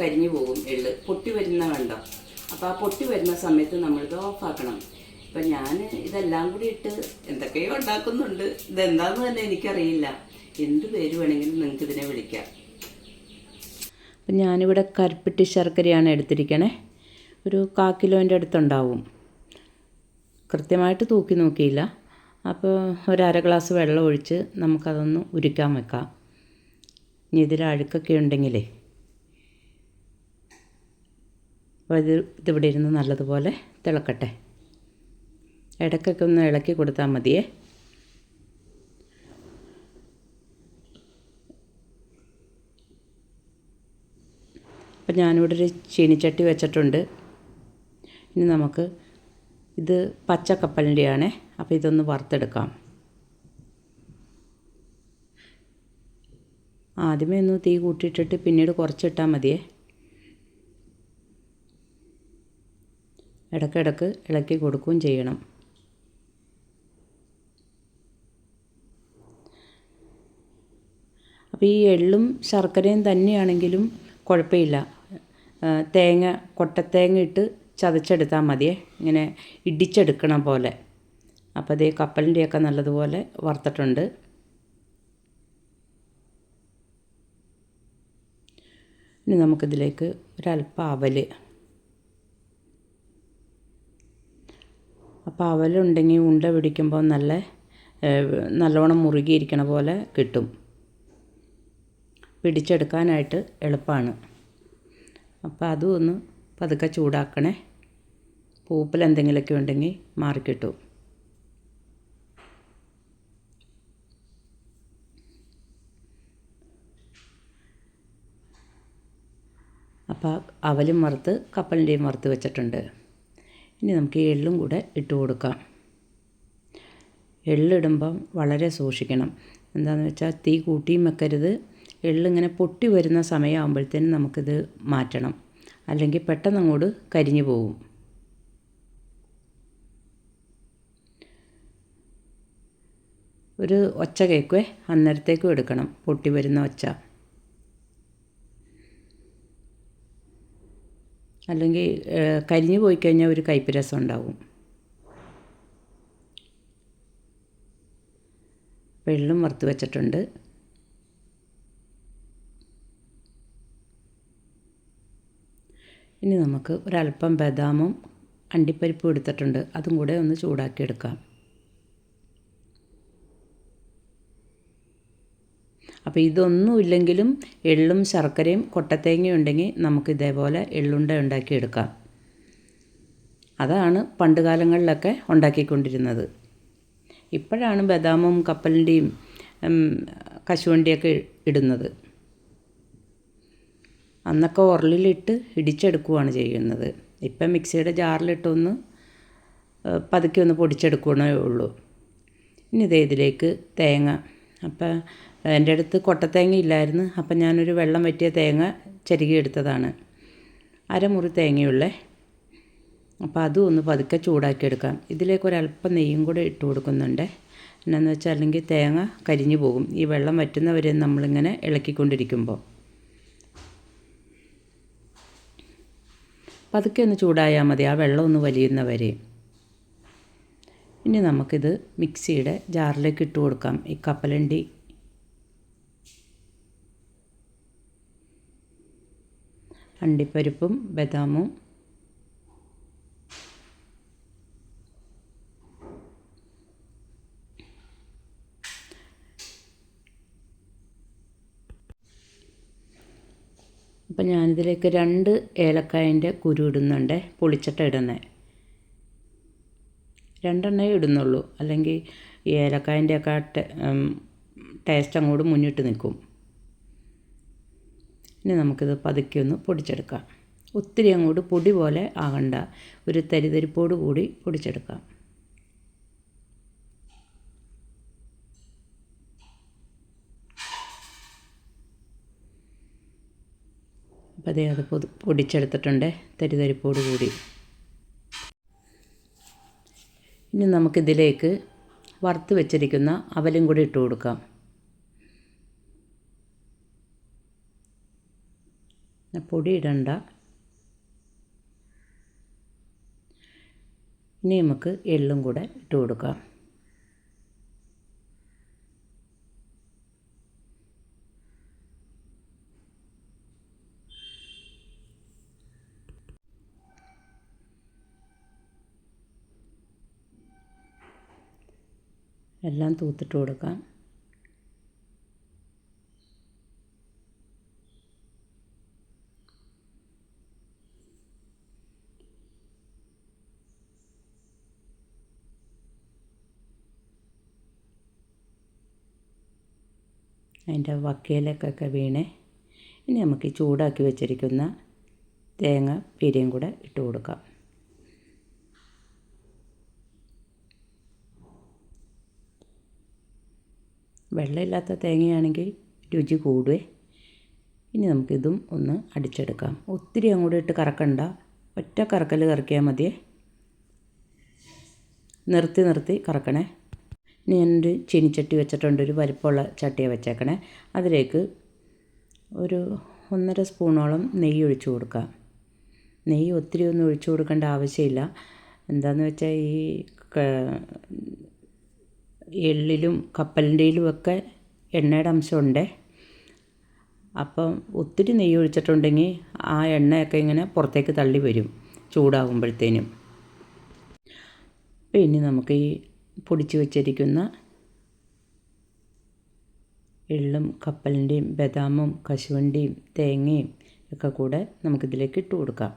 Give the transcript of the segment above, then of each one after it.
കരിഞ്ഞു പോകും എള്ള്. പൊട്ടി വരുന്ന കണ്ടോ? അപ്പോൾ ആ പൊട്ടി വരുന്ന സമയത്ത് നമ്മളിത് ഓഫാക്കണം അപ്പം ഞാൻ ഇതെല്ലാം കൂടി ഇട്ട് എന്തൊക്കെയോ ഉണ്ടാക്കുന്നുണ്ട്. ഇതെന്താന്ന് തന്നെ എനിക്കറിയില്ല. എന്ത് പേര് വേണമെങ്കിലും നിങ്ങൾക്ക് ഇതിനെ വിളിക്കാം. അപ്പം ഞാനിവിടെ കരിപ്പിട്ടി ശർക്കരയാണ് എടുത്തിരിക്കണേ. ഒരു കാ കിലോന്റെ അടുത്തുണ്ടാവും. കൃത്യമായിട്ട് തൂക്കി നോക്കിയില്ല. അപ്പോൾ ഒരു അര ഗ്ലാസ് വെള്ളം ഒഴിച്ച് നമുക്കതൊന്ന് ഉരുക്കാൻ വെക്കാം. ഇനി ഇതിൽ അഴുക്കൊക്കെ ഉണ്ടെങ്കിലേ. അപ്പോൾ ഇത് ഇതിവിടെ ഇരുന്ന് നല്ലതുപോലെ തിളക്കട്ടെ. ഇടയ്ക്കൊക്കെ ഒന്ന് ഇളക്കി കൊടുത്താൽ മതിയേ. അപ്പം ഞാനിവിടെ ഒരു ചീനിച്ചട്ടി വെച്ചിട്ടുണ്ട്. ഇനി നമുക്ക് ഇത് പച്ചക്കപ്പലിന്റെയാണേ അപ്പോൾ ഇതൊന്ന് വറുത്തെടുക്കാം. ആദ്യമേ ഒന്ന് തീ കൂട്ടിയിട്ടിട്ട് പിന്നീട് കുറച്ചിട്ടാൽ മതിയേ. ഇടയ്ക്കിടയ്ക്ക് ഇളക്കി കൊടുക്കുകയും ചെയ്യണം. അപ്പോൾ ഈ എള്ളും ശർക്കരയും തന്നെയാണെങ്കിലും കുഴപ്പമില്ല. തേങ്ങ കൊട്ടത്തേങ്ങ ഇട്ട് ചതച്ചെടുത്താൽ മതിയേ. ഇങ്ങനെ ഇടിച്ചെടുക്കണ പോലെ. അപ്പോൾ അതേ കപ്പലിന്റെയൊക്കെ നല്ലതുപോലെ വറുത്തിട്ടുണ്ട്. ഇനി നമുക്കിതിലേക്ക് ഒരല്പം അവൽ അപ്പോൾ അവലുണ്ടെങ്കിൽ ഉണ്ട പിടിക്കുമ്പോൾ നല്ല നല്ലവണ്ണം മുറുകിയിരിക്കണ പോലെ കിട്ടും. പിടിച്ചെടുക്കാനായിട്ട് എളുപ്പമാണ് അപ്പോൾ അതും ഒന്ന് പതുക്കെ ചൂടാക്കണേ. പൂപ്പൽ എന്തെങ്കിലുമൊക്കെ ഉണ്ടെങ്കിൽ മാറിക്കിട്ടും അപ്പോൾ അവലും വറുത്ത് കപ്പലിന്റെയും വറുത്ത് വെച്ചിട്ടുണ്ട്. ഇനി നമുക്ക് ഈ എള്ളും കൂടെ ഇട്ട് കൊടുക്കാം. എള്ളിടുമ്പം വളരെ സൂക്ഷിക്കണം. എന്താണെന്ന് വെച്ചാൽ തീ കൂട്ടിയും വെക്കരുത്. എള്ളിങ്ങനെ പൊട്ടി വരുന്ന സമയമാകുമ്പോഴത്തേനും നമുക്കിത് മാറ്റണം. അല്ലെങ്കിൽ പെട്ടെന്ന് അങ്ങോട്ട് കരിഞ്ഞു പോകും. ഒരു ഒച്ച കേക്കുവേ അന്നേരത്തേക്കും എടുക്കണം. പൊട്ടി വരുന്ന ഒച്ച. അല്ലെങ്കിൽ കരിഞ്ഞു പോയി കഴിഞ്ഞാൽ ഒരു കയ്പ്പ് രസം ഉണ്ടാവും. വെള്ളം വറുത്ത് വെച്ചിട്ടുണ്ട്. ഇനി നമുക്ക് ഒരല്പം ബദാമും അണ്ടിപ്പരിപ്പും എടുത്തിട്ടുണ്ട്. അതും കൂടെ ഒന്ന് ചൂടാക്കി എടുക്കാം അപ്പോൾ ഇതൊന്നും ഇല്ലെങ്കിലും എള്ളും ശർക്കരയും കൊട്ടത്തേങ്ങയും ഉണ്ടെങ്കിൽ നമുക്ക് ഇതേപോലെ എള്ളുണ്ട ഉണ്ടാക്കിയെടുക്കാം. അതാണ് പണ്ട് കാലങ്ങളിലൊക്കെ ഉണ്ടാക്കിക്കൊണ്ടിരുന്നത്. ഇപ്പോഴാണ് ബദാമും കപ്പലിന്റെയും കശുവണ്ടിയൊക്കെ ഇടുന്നത്. അന്നൊക്കെ ഉരലിലിട്ട് ഇടിച്ചെടുക്കുകയാണ് ചെയ്യുന്നത്. ഇപ്പം മിക്സിയുടെ ജാറിലിട്ടൊന്ന് പതുക്കെ ഒന്ന് പൊടിച്ചെടുക്കണേ ഉള്ളൂ. ഇനി ഇതേ ഇതിലേക്ക് തേങ്ങ. അപ്പം എന്റെ അടുത്ത് കൊട്ടത്തേങ്ങ ഇല്ലായിരുന്നു. അപ്പം ഞാനൊരു വെള്ളം വറ്റിയ തേങ്ങ ചെരുകി എടുത്തതാണ്. അരമുറി തേങ്ങയുള്ളേ. അപ്പോൾ അതും ഒന്ന് പതുക്കെ ചൂടാക്കി എടുക്കാം. ഇതിലേക്ക് ഒരല്പം നെയ്യും കൂടെ ഇട്ട് കൊടുക്കുന്നുണ്ട്. എന്നാന്ന് വെച്ചാൽ അല്ലെങ്കിൽ തേങ്ങ കരിഞ്ഞു പോകും. ഈ വെള്ളം വറ്റുന്നവരെ നമ്മളിങ്ങനെ ഇളക്കിക്കൊണ്ടിരിക്കുമ്പോൾ. പതുക്കെ ഒന്ന് ചൂടായാൽ മതി. ആ വെള്ളം ഒന്ന് വലിയുന്നവരെ. ഇനി നമുക്കിത് മിക്സിയുടെ ജാറിലേക്ക് ഇട്ട് കൊടുക്കാം. ഈ കപ്പലണ്ടി അണ്ടിപ്പരിപ്പും ബദാമും. അപ്പം ഞാനിതിലേക്ക് രണ്ട് ഏലക്കായന്റെ കുരു ഇടുന്നുണ്ട്. പൊളിച്ചിട്ട് ഇടുന്നത് രണ്ടെണ്ണേ ഇടുന്നുള്ളൂ. അല്ലെങ്കിൽ ഏലക്കായന്റെ ഒക്കെ ടേസ്റ്റ് അങ്ങോട്ട് മുന്നിട്ട് നിൽക്കും. ഇനി നമുക്കിത് പതുക്കെ ഒന്ന് പൊടിച്ചെടുക്കാം. ഒത്തിരി അങ്ങോട്ട് പൊടി പോലെ ആകണ്ട. ഒരു തരിതരിപ്പോട് കൂടി പൊടിച്ചെടുക്കാം. അപ്പോൾ അതേ അത് പൊതു പൊടിച്ചെടുത്തിട്ടുണ്ട്. തരിതരിപ്പോട് കൂടി. ഇനി നമുക്കിതിലേക്ക് വറുത്ത് വെച്ചിരിക്കുന്ന അവലും കൂടി ഇട്ട് കൊടുക്കാം. പൊടി ഇടണ്ട. ഇനി നമുക്ക് എള്ളും കൂടെ ഇട്ട് കൊടുക്കാം. എല്ലാം തൂത്തിട്ട് കൊടുക്കാം. അതിന്റെ വക്കയിലേക്കൊക്കെ വീണ് ഇനി നമുക്ക് ചൂടാക്കി വെച്ചിരിക്കുന്ന തേങ്ങ പീരയും കൂടെ ഇട്ട് കൊടുക്കാം. വെള്ളമില്ലാത്ത തേങ്ങയാണെങ്കിൽ രുചി കൂടുവേ. ഇനി നമുക്കിതും ഒന്ന് അടിച്ചെടുക്കാം. ഒത്തിരി അങ്ങോട്ട് ഇട്ട് കറക്കണ്ട. ഒറ്റ കറക്കൽ കറക്കിയാൽ മതിയേ. നിർത്തി നിർത്തി കറക്കണേ. ഞാനൊരു ചീനിച്ചട്ടി വെച്ചിട്ടുണ്ട് ഒരു വലിപ്പമുള്ള ചട്ടിയാണ് വെച്ചേക്കണേ. അതിലേക്ക് ഒരു ഒന്നര സ്പൂണോളം നെയ്യ് ഒഴിച്ചു കൊടുക്കുക നെയ്യ് ഒത്തിരി ഒന്നും ഒഴിച്ചു കൊടുക്കേണ്ട ആവശ്യമില്ല. എന്താണെന്ന് വെച്ചാൽ ഈ എള്ളിലും കപ്പലിന്റെയിലും ഒക്കെ എണ്ണയുടെ അംശമുണ്ട്. അപ്പം ഒത്തിരി നെയ്യ് ഒഴിച്ചിട്ടുണ്ടെങ്കിൽ ആ എണ്ണയൊക്കെ ഇങ്ങനെ പുറത്തേക്ക് തള്ളി വരും ചൂടാകുമ്പോഴത്തേനും അപ്പം ഇനി നമുക്ക് ഈ പൊടിച്ച് വച്ചിരിക്കുന്ന എള്ളും കപ്പലിന്റെയും ബദാമും കശുവണ്ടിയും തേങ്ങയും ഒക്കെ കൂടെ നമുക്കിതിലേക്ക് ഇട്ട് കൊടുക്കാം.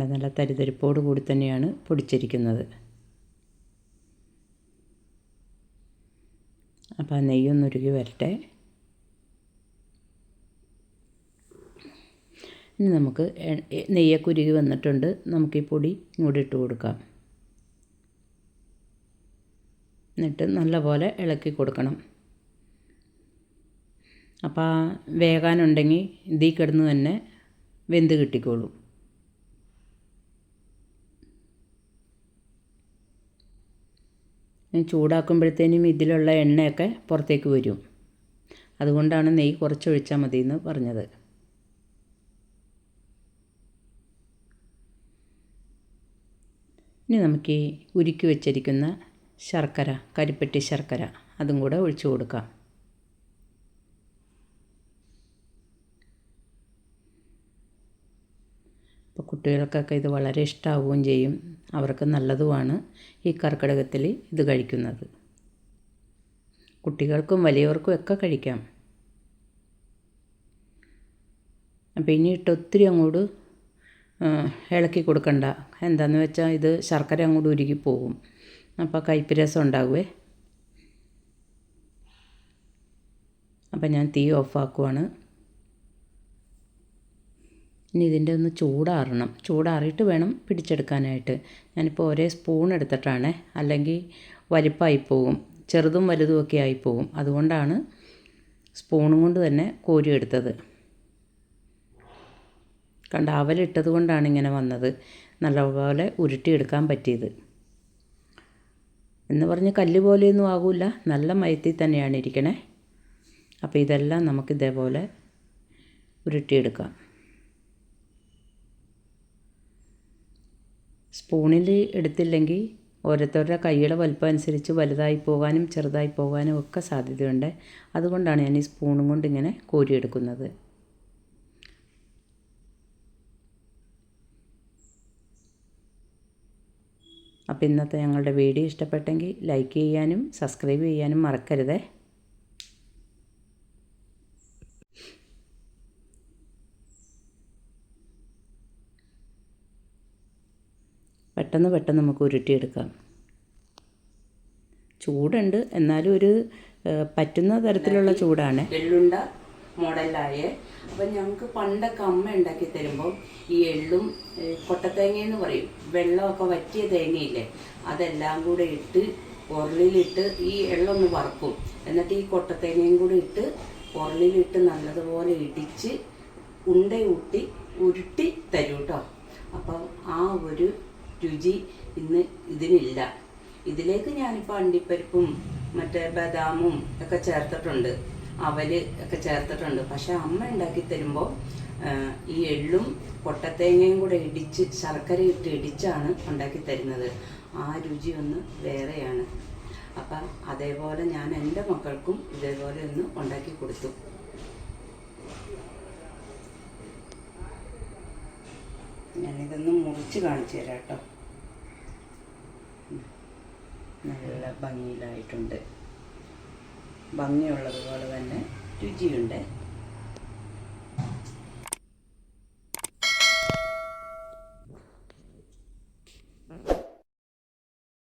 നല്ല തരിതരിപ്പോട് കൂടി തന്നെയാണ് പൊടിച്ചിരിക്കുന്നത്. അപ്പോൾ ആ നെയ്യൊന്നുരുകി വരട്ടെ. ഇനി നമുക്ക് നെയ്യൊക്കെ ഉരുകി വന്നിട്ടുണ്ട്. നമുക്ക് ഈ പൊടി ഇങ്ങോട്ട് ഇട്ട് കൊടുക്കാം. എന്നിട്ട് നല്ലപോലെ ഇളക്കി കൊടുക്കണം. അപ്പോൾ വേകാനുണ്ടെങ്കിൽ ഇതിൽ കിടന്ന് തന്നെ വെന്ത് കിട്ടിക്കോളും. ചൂടാക്കുമ്പോഴത്തേനും ഇതിലുള്ള എണ്ണയൊക്കെ പുറത്തേക്ക് വരും. അതുകൊണ്ടാണ് നെയ്യ് കുറച്ചൊഴിച്ചാൽ മതി എന്ന് പറഞ്ഞത്. ഇനി നമുക്ക് ഈ ഉരുക്കി വെച്ചിരിക്കുന്ന ശർക്കര കരിപ്പെട്ടി ശർക്കര അതും കൂടെ ഒഴിച്ചു കൊടുക്കാം. ഇപ്പോൾ കുട്ടികൾക്കൊക്കെ ഇത് വളരെ ഇഷ്ടമാവുകയും ചെയ്യും. അവർക്ക് നല്ലതുമാണ് ഈ കർക്കിടകത്തിൽ ഇത് കഴിക്കുന്നത്. കുട്ടികൾക്കും വലിയവർക്കും ഒക്കെ കഴിക്കാം. അപ്പോൾ ഇനി ഇട്ട് ഒത്തിരി അങ്ങോട്ട് ഇളക്കി കൊടുക്കണ്ട. എന്താണെന്ന് വെച്ചാൽ ഇത് ശർക്കര അങ്ങോട്ട് ഉരുകി പോകും. അപ്പോൾ കയ്പ്പ് രസം ഉണ്ടാകുവേ. അപ്പം ഞാൻ തീ ഓഫാക്കുവാണ് ഇനി ഇതിന്റെ ഒന്ന് ചൂടാറണം. ചൂടാറിയിട്ട് വേണം പിടിച്ചെടുക്കാനായിട്ട്. ഞാനിപ്പോൾ ഒരേ സ്പൂൺ എടുത്തിട്ടാണ്. അല്ലെങ്കിൽ വലിപ്പമായി പോകും. ചെറുതും വലുതും ഒക്കെ ആയിപ്പോകും അതുകൊണ്ടാണ് സ്പൂണും കൊണ്ട് തന്നെ കോരി എടുത്തത്. കണ്ട അവലിട്ടത് കൊണ്ടാണ് ഇങ്ങനെ വന്നത്. നല്ലപോലെ ഉരുട്ടിയെടുക്കാൻ പറ്റിയത്. എന്ന് പറഞ്ഞ് കല്ല് പോലെയൊന്നും ആകില്ല നല്ല മയത്തിൽ തന്നെയാണ് ഇരിക്കണേ. അപ്പോൾ ഇതെല്ലാം നമുക്ക് ഇതേപോലെ ഉരുട്ടിയെടുക്കാം. സ്പൂണിൽ എടുത്തില്ലെങ്കിൽ ഓരോരുത്തരുടെ കൈയുടെ വലുപ്പം അനുസരിച്ച് വലുതായി പോകാനും ചെറുതായി പോകാനും ഒക്കെ സാധ്യതയുണ്ട്. അതുകൊണ്ടാണ് ഞാൻ ഈ സ്പൂണും കൊണ്ട് ഇങ്ങനെ കോരിയെടുക്കുന്നത്. അപ്പോൾ ഇന്നത്തെ ഞങ്ങളുടെ വീഡിയോ ഇഷ്ടപ്പെട്ടെങ്കിൽ ലൈക്ക് ചെയ്യാനും സബ്സ്ക്രൈബ് ചെയ്യാനും മറക്കരുതേ. പെട്ടെന്ന് പെട്ടെന്ന് നമുക്ക് ഉരുട്ടിയെടുക്കാം. ചൂടുണ്ട്. എന്നാലും ഒരു പറ്റുന്ന തരത്തിലുള്ള ചൂടാണ്. മോഡലായേ. അപ്പം ഞങ്ങൾക്ക് പണ്ടൊക്കെ അമ്മ ഉണ്ടാക്കി തരുമ്പോൾ ഈ എള്ളും കൊട്ടത്തേങ്ങയെന്ന് പറയും. വെള്ളമൊക്കെ വറ്റിയ തേങ്ങയില്ലേ അതെല്ലാം കൂടെ ഇട്ട് ഉരുളിയിലിട്ട് ഈ എള്ളൊന്ന് വറക്കും. എന്നിട്ട് ഈ കൊട്ടത്തേങ്ങയും കൂടി ഇട്ട് ഉരുളിയിലിട്ട് നല്ലതുപോലെ ഇടിച്ച് ഉണ്ടയൂട്ടി ഉരുട്ടി തരും കേട്ടോ അപ്പം ആ ഒരു രുചി ഇന്ന് ഇതിനില്ല. ഇതിലേക്ക് ഞാനിപ്പോൾ അണ്ടിപ്പരിപ്പും മറ്റേ ബദാമും ഒക്കെ ചേർത്തിട്ടുണ്ട്. അവൽ ഒക്കെ ചേർത്തിട്ടുണ്ട്. പക്ഷെ അമ്മ ഉണ്ടാക്കി തരുമ്പോൾ ഈ എള്ളും പൊട്ടത്തേങ്ങയും കൂടെ ഇടിച്ച് ശർക്കര ഇട്ട് ഇടിച്ചാണ് ഉണ്ടാക്കി തരുന്നത്. ആ രുചി ഒന്ന് വേറെയാണ്. അപ്പം അതേപോലെ ഞാൻ എന്റെ മക്കൾക്കും ഇതേപോലെ ഒന്ന് ഉണ്ടാക്കി കൊടുത്തു. ഞാനിതൊന്ന് മുറിച്ച് കാണിച്ചു തരാം കേട്ടോ. നല്ല ഭംഗിയിലായിട്ടുണ്ട്. ഭംഗിയുള്ളതുപോലെ തന്നെ രുചിയുണ്ട്.